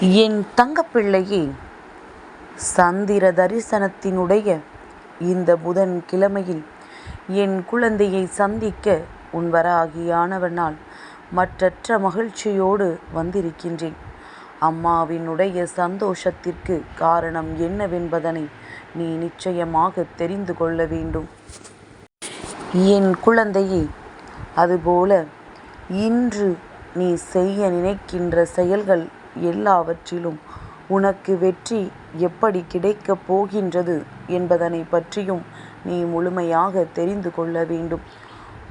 என் தங்கப்பிள்ளையே சந்திர தரிசனத்தினுடைய இந்த புதன் கிழமையில் என் குழந்தையை சந்திக்க உன் வராகியானவனால் மற்றற்ற மகிழ்ச்சியோடு வந்திருக்கின்றேன். அம்மாவினுடைய சந்தோஷத்திற்கு காரணம் என்னவென்பதனை நீ நிச்சயமாக தெரிந்து கொள்ள வேண்டும். என் குழந்தையே அதுபோல இன்று நீ செய்ய நினைக்கின்ற செயல்கள் எல்லாவற்றிலும் உனக்கு வெற்றி எப்படி கிடைக்கப் போகின்றது என்பதனை பற்றியும் நீ முழுமையாக தெரிந்து கொள்ள வேண்டும்.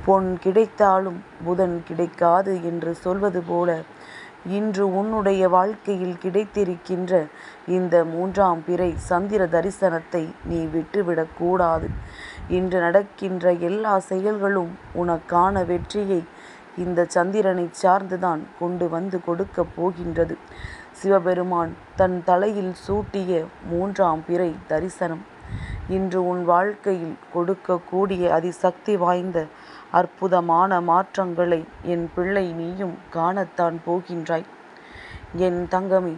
பொன் கிடைத்தாலும் புதன் கிடைக்காது என்று சொல்வது போல இன்று உன்னுடைய வாழ்க்கையில் கிடைத்திருக்கின்ற இந்த மூன்றாம் பிறை சந்திர தரிசனத்தை நீ விட்டுவிடக்கூடாது இன்று நடக்கின்ற எல்லா செயல்களும் உனக்கான வெற்றியை இந்த சந்திரனை சார்ந்துதான் கொண்டு வந்து கொடுக்கப் போகின்றது. சிவபெருமான் தன் தலையில் சூட்டிய மூன்றாம் பிறை தரிசனம். இன்று உன் வாழ்க்கையில் கொடுக்கக்கூடிய அதிசக்தி வாய்ந்த அற்புதமான மாற்றங்களை என் பிள்ளை நீயும் காணத்தான் போகின்றாய். என் தங்கமே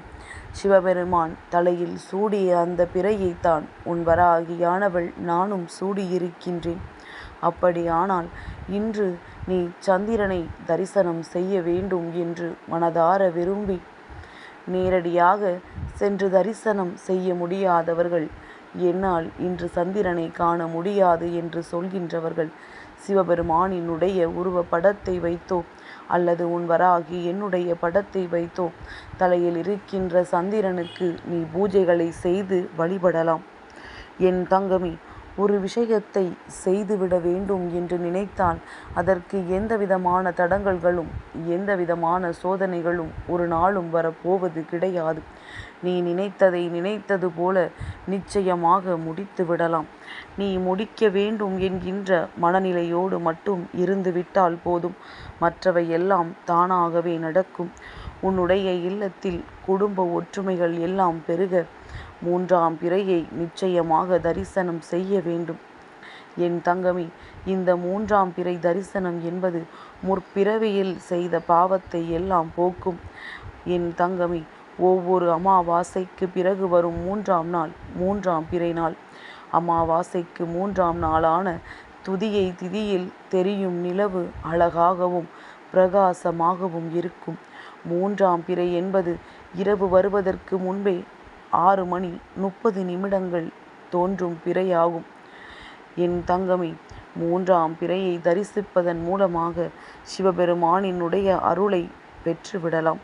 சிவபெருமான் தலையில் சூடிய அந்த பிறையைத்தான் உன் வராகியானவள் நானும் சூடியிருக்கின்றேன். அப்படியானால் இன்று நீ சந்திரனை தரிசனம் செய்ய வேண்டும் என்று மனதார விரும்பி நேரடியாக சென்று தரிசனம் செய்ய முடியாதவர்கள் என்னால் இன்று சந்திரனை காண முடியாது என்று சொல்கின்றவர்கள். சிவபெருமானினுடைய உருவ படத்தை வைத்தோ அல்லது உன் வராகி என்னுடைய படத்தை வைத்தோ தலையில் இருக்கின்ற சந்திரனுக்கு நீ பூஜைகளை செய்து வழிபடலாம். என் தங்கமே ஒரு விஷயத்தை செய்துவிட வேண்டும் என்று நினைத்தால் அதற்கு எந்த விதமான தடங்கல்களும் எந்த விதமான சோதனைகளும் ஒரு நாளும் வரப்போவது கிடையாது. நீ நினைத்ததை நினைத்தது போல நிச்சயமாக முடித்து விடலாம். நீ முடிக்க வேண்டும் என்கின்ற மனநிலையோடு மட்டும் இருந்துவிட்டால் போதும். மற்றவை எல்லாம் தானாகவே நடக்கும். உன்னுடைய இல்லத்தில் குடும்ப ஒற்றுமைகள் எல்லாம் பெருக. மூன்றாம் பிறையை நிச்சயமாக தரிசனம் செய்ய வேண்டும். என் தங்கமே இந்த மூன்றாம் பிறை தரிசனம் என்பது முற்பிறவியில் செய்த பாவத்தை எல்லாம் போக்கும். என் தங்கமி ஒவ்வொரு அமாவாசைக்கு பிறகு வரும் மூன்றாம் நாள் மூன்றாம் பிறை நாள். அமாவாசைக்கு மூன்றாம் நாளான துதியை திதியில் தெரியும் நிலவு அழகாகவும் பிரகாசமாகவும் இருக்கும். மூன்றாம் பிறை என்பது இரவு வருவதற்கு முன்பே ஆறு மணி முப்பது நிமிடங்கள் தோன்றும் பிறையாகும். என் தங்கமே மூன்றாம் பிறையை தரிசிப்பதன் மூலமாக சிவபெருமானினுடைய அருளை பெற்றுவிடலாம்.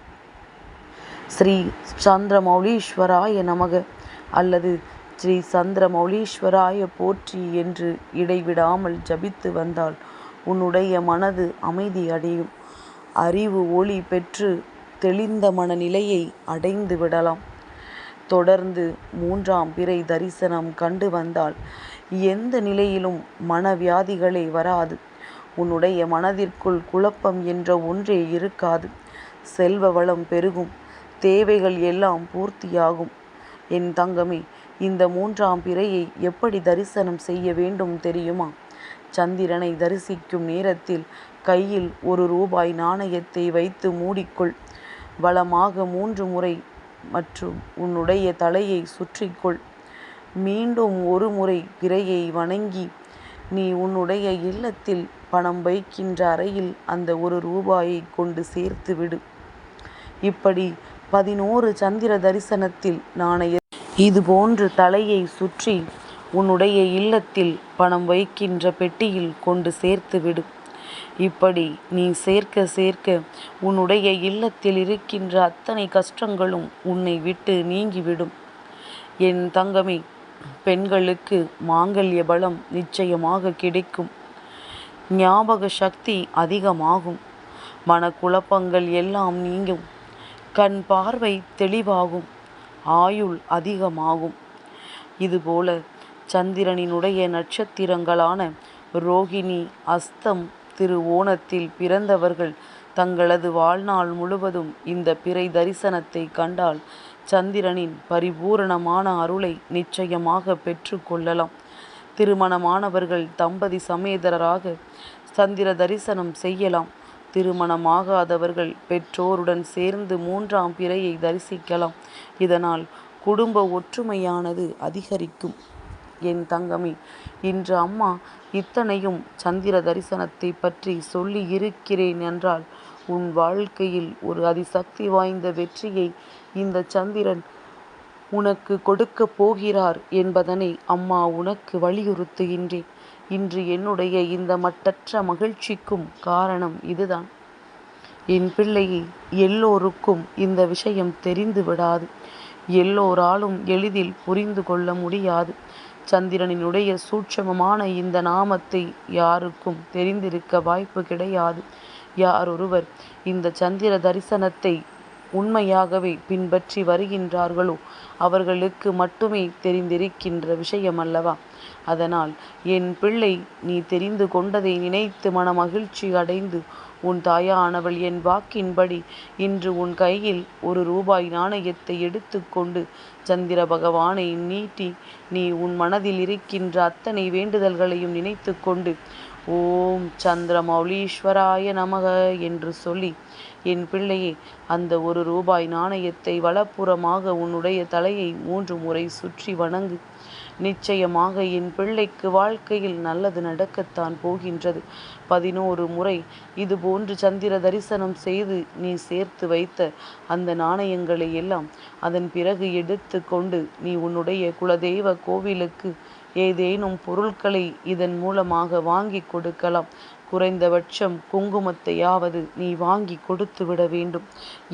ஸ்ரீ சந்திரமௌலீஸ்வராய நமக அல்லது ஸ்ரீ சந்திரமௌலீஸ்வராய போற்றி என்று இடைவிடாமல் ஜபித்து வந்தால் உன்னுடைய மனது அமைதி அடையும். அறிவு ஒளி பெற்று தெளிந்த மனநிலையை அடைந்து விடலாம். தொடர்ந்து மூன்றாம் பிறை தரிசனம் கண்டு வந்தால் எந்த நிலையிலும் மனவியாதிகளே வராது. உன்னுடைய மனதிற்குள் குழப்பம் என்ற ஒன்றே இருக்காது. செல்வ வளம் பெருகும். தேவைகள் எல்லாம் பூர்த்தியாகும். என் தங்கமே இந்த மூன்றாம் பிறையை எப்படி தரிசனம் செய்ய வேண்டும் தெரியுமா? சந்திரனை தரிசிக்கும் நேரத்தில் கையில் ஒரு ரூபாய் நாணயத்தை வைத்து மூடிக்கொள். வளமாக மூன்று முறை மற்றும் உன்னுடைய தலையை சுற்றிக்கொள். மீண்டும் ஒரு முறை பிறையை வணங்கி நீ உன்னுடைய இல்லத்தில் பணம் வைக்கின்ற அறையில் அந்த ஒரு ரூபாயை கொண்டு சேர்த்து விடு. இப்படி பதினோரு சந்திர தரிசனத்தில் நாணய இதுபோன்று தலையை சுற்றி உன்னுடைய இல்லத்தில் பணம் வைக்கின்ற பெட்டியில் கொண்டு சேர்த்து விடு. இப்படி நீ சேர்க்க சேர்க்க உன்னுடைய இல்லத்தில் இருக்கின்ற அத்தனை கஷ்டங்களும் உன்னை விட்டு நீங்கிவிடும். என் தங்கமே பெண்களுக்கு மாங்கல்ய பலம் நிச்சயமாக கிடைக்கும். ஞாபக சக்தி அதிகமாகும். மனக்குழப்பங்கள் எல்லாம் நீங்கும். கண் பார்வை தெளிவாகும். ஆயுள் அதிகமாகும். இதுபோல சந்திரனினுடைய நட்சத்திரங்களான ரோகிணி அஸ்தம் திரு ஓணத்தில் பிறந்தவர்கள் தங்களது வாழ்நாள் முழுவதும் இந்த பிறை தரிசனத்தை கண்டால் சந்திரனின் பரிபூரணமான அருளை நிச்சயமாக பெற்று கொள்ளலாம். திருமணமானவர்கள் தம்பதி சமேதரராக சந்திர தரிசனம் செய்யலாம். திருமணமாகாதவர்கள் பெற்றோருடன் சேர்ந்து மூன்றாம் பிறையை தரிசிக்கலாம். இதனால் குடும்ப ஒற்றுமையானது அதிகரிக்கும். என் தங்கமே. இன்று அம்மா இத்தனையும் சந்திர தரிசனத்தை பற்றி சொல்லி இருக்கிறேன் என்றால் உன் வாழ்க்கையில் ஒரு அதிசக்தி வாய்ந்த வெற்றியை இந்த சந்திரன் உனக்கு கொடுக்கப் போகிறார் என்பதனை அம்மா உனக்கு வலியுறுத்துகின்றேன் இன்று என்னுடைய இந்த மட்டற்ற மகிழ்ச்சிக்கும் காரணம் இதுதான். என் பிள்ளையை எல்லோருக்கும் இந்த விஷயம் தெரிந்து விடாது எல்லோராலும் எளிதில் புரிந்து கொள்ள முடியாது. சந்திரனினுடைய சூட்சமமான இந்த நாமத்தை யாருக்கும் தெரிந்திருக்க வாய்ப்பு கிடையாது. யாரொருவர் இந்த சந்திர தரிசனத்தை உண்மையாகவே பின்பற்றி வருகின்றார்களோ அவர்களுக்கு மட்டுமே தெரிந்திருக்கின்ற விஷயம் அல்லவா அதனால் என் பிள்ளை நீ தெரிந்து கொண்டதை நினைத்து மனமகிழ்ச்சி அடைந்து உன் தாயானவள் என் வாக்கின்படி இன்று உன் கையில் ஒரு ரூபாய் நாணயத்தை எடுத்துக்கொண்டு சந்திர பகவானை நீட்டி நீ உன் மனதில் இருக்கின்ற அத்தனை வேண்டுதல்களையும் நினைத்து கொண்டு ஓம் சந்திர மௌலீஸ்வராய நமக என்று சொல்லி என் பிள்ளையே அந்த ஒரு ரூபாய் நாணயத்தை வலப்புறமாக உன்னுடைய தலையை மூன்று முறை சுற்றி வணங்கு. நிச்சயமாக என் பிள்ளைக்கு வாழ்க்கையில் நல்லது நடக்கத்தான் போகின்றது. பதினோரு முறை இதுபோன்று சந்திர தரிசனம் செய்து நீ சேர்த்து வைத்த அந்த நாணயங்களை எல்லாம் அதன் பிறகு எடுத்து கொண்டு நீ உன்னுடைய குலதெய்வ கோவிலுக்கு ஏதேனும் பொருட்களை இதன் மூலமாக வாங்கி கொடுக்கலாம். குறைந்தபட்சம் குங்குமத்தையாவது நீ வாங்கி கொடுத்து விட வேண்டும்.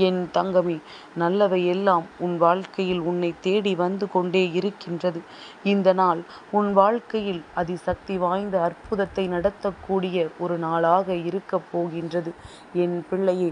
என் தங்கமே நல்லவை எல்லாம் உன் வாழ்க்கையில் உன்னை தேடி வந்து கொண்டே இருக்கின்றது. இந்த நாள் உன் வாழ்க்கையில் அதிசக்தி வாய்ந்த அற்புதத்தை நடத்தக்கூடிய ஒரு நாளாக இருக்கப் போகின்றது. என் பிள்ளையே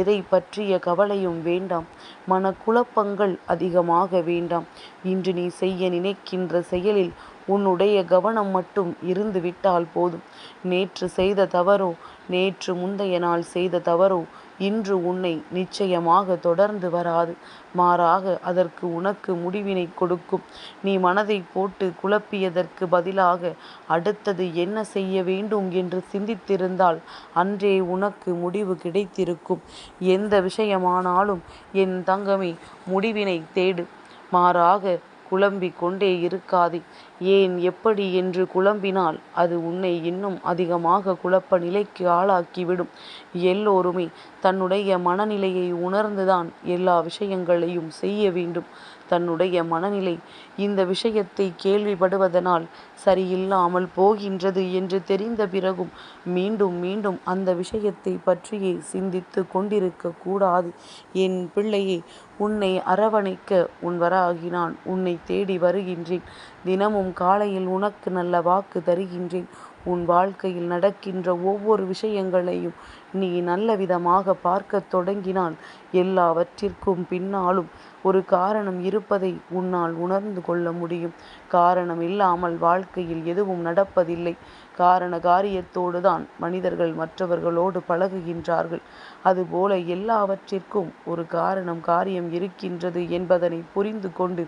எதை பற்றிய கவலையும் வேண்டாம். மனக்குழப்பங்கள் அதிகமாக வேண்டாம். இன்று நீ செய்ய நினைக்கின்ற செயலில் உன்னுடைய கவனம் மட்டும் இருந்து விட்டால் போதும். நேற்று செய்த தவறோ நேற்று முந்தைய நாள் செய்த தவறோ இன்று உன்னை நிச்சயமாக தொடர்ந்து வராது. மாறாக அதற்கு உனக்கு முடிவினை கொடுக்கும். நீ மனதை போட்டு குழப்பியதற்கு பதிலாக அடுத்தது என்ன செய்ய வேண்டும் என்று சிந்தித்திருந்தால் அன்றே உனக்கு முடிவு கிடைத்திருக்கும். எந்த விஷயமானாலும் என் தங்கமே முடிவினை தேடு. மாறாக குழம்பிக் கொண்டே இருக்காதே. ஏன் எப்படி என்று குழம்பினால் அது உன்னை இன்னும் அதிகமாக குழப்ப நிலைக்கு ஆளாக்கிவிடும். எல்லோருமே தன்னுடைய மனநிலையை உணர்ந்துதான் எல்லா விஷயங்களையும் செய்ய வேண்டும். தன்னுடைய மனநிலை இந்த விஷயத்தை கேள்விப்படுவதனால் சரியில்லாமல் போகின்றது என்று தெரிந்த பிறகும் மீண்டும் மீண்டும் அந்த விஷயத்தை பற்றியே சிந்தித்து கொண்டிருக்க கூடாது. என் பிள்ளையே உன்னை அரவணைக்க உன் வராகினான். உன்னை தேடி வருகின்றேன். தினமும் காலையில் உனக்கு நல்ல வாக்கு தருகின்றேன். உன் வாழ்க்கையில் நடக்கின்ற ஒவ்வொரு விஷயங்களையும் நீ நல்ல விதமாக பார்க்க தொடங்கினால் எல்லாவற்றிற்கும் பின்னாலும் ஒரு காரணம் இருப்பதை உன்னால் உணர்ந்து கொள்ள முடியும். காரணம் இல்லாமல் வாழ்க்கையில் எதுவும் நடப்பதில்லை. காரண காரியத்தோடு தான் மனிதர்கள் மற்றவர்களோடு பழகுகின்றார்கள். அதுபோல எல்லாவற்றிற்கும் ஒரு காரணம் காரியம் இருக்கின்றது என்பதனை புரிந்து கொண்டு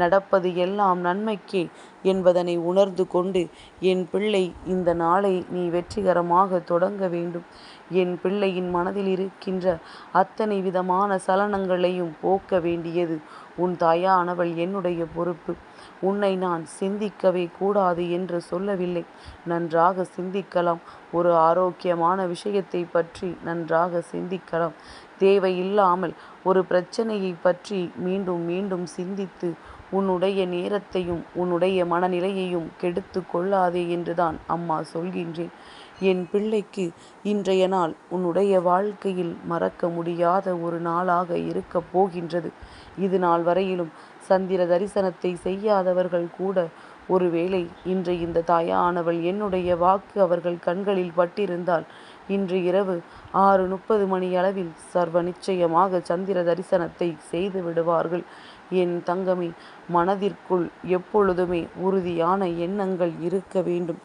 நடப்பது எல்லாம் நன்மைக்கே என்பதனை உணர்ந்து கொண்டு என் பிள்ளை இந்த நாளை நீ வெற்றிகரமாக தொடங்க வேண்டும். என் பிள்ளையின் மனதில் இருக்கின்ற அத்தனை விதமான சலனங்களையும் போக்க வேண்டியது உன் தாயானவள் என்னுடைய பொறுப்பு. உன்னை நான் சிந்திக்கவே கூடாது என்று சொல்லவில்லை. நன்றாக சிந்திக்கலாம். ஒரு ஆரோக்கியமான விஷயத்தை பற்றி நன்றாக சிந்திக்கலாம். தேவையில்லாமல் ஒரு பிரச்சனையை பற்றி மீண்டும் மீண்டும் சிந்தித்து உன்னுடைய நேரத்தையும் உன்னுடைய மனநிலையையும் கெடுத்து கொள்ளாதே என்றுதான் அம்மா சொல்கின்றேன். என் பிள்ளைக்கு இன்றைய நாள் உன்னுடைய வாழ்க்கையில் மறக்க முடியாத ஒரு நாளாக இருக்கப் போகின்றது. இது நாள் வரையிலும் சந்திர தரிசனத்தை செய்யாதவர்கள் கூட ஒருவேளை இன்று இந்த தாயானவள் என்னுடைய வாக்கு அவர்கள் கண்களில் பட்டிருந்தால் இன்று இரவு ஆறு முப்பது மணி அளவில் சர்வ நிச்சயமாக சந்திர தரிசனத்தை செய்து விடுவார்கள். என் தங்கமே மனதிற்குள் எப்பொழுதுமே உறுதியான எண்ணங்கள் இருக்க வேண்டும்.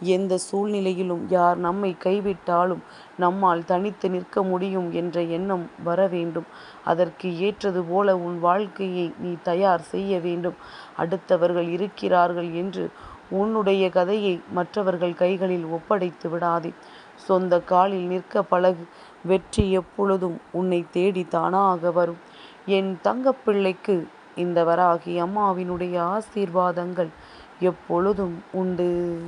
எந்த சூழ்நிலையிலும் யார் நம்மை கைவிட்டாலும் நம்மால் தனித்து நிற்க முடியும் என்ற எண்ணம் வர வேண்டும். அதற்கு ஏற்றது போல உன் வாழ்க்கையை நீ தயார் செய்ய வேண்டும். அடுத்தவர்கள் இருக்கிறார்கள் என்று உன்னுடைய கதையை மற்றவர்கள் கைகளில் ஒப்படைத்து விடாதே. சொந்த காலில் நிற்க பழகு. வெற்றி எப்பொழுதும் உன்னை தேடி தானாக வரும். என் தங்கப்பிள்ளைக்கு இந்த வராகி அம்மாவினுடைய ஆசீர்வாதங்கள் எப்பொழுதும் உண்டு.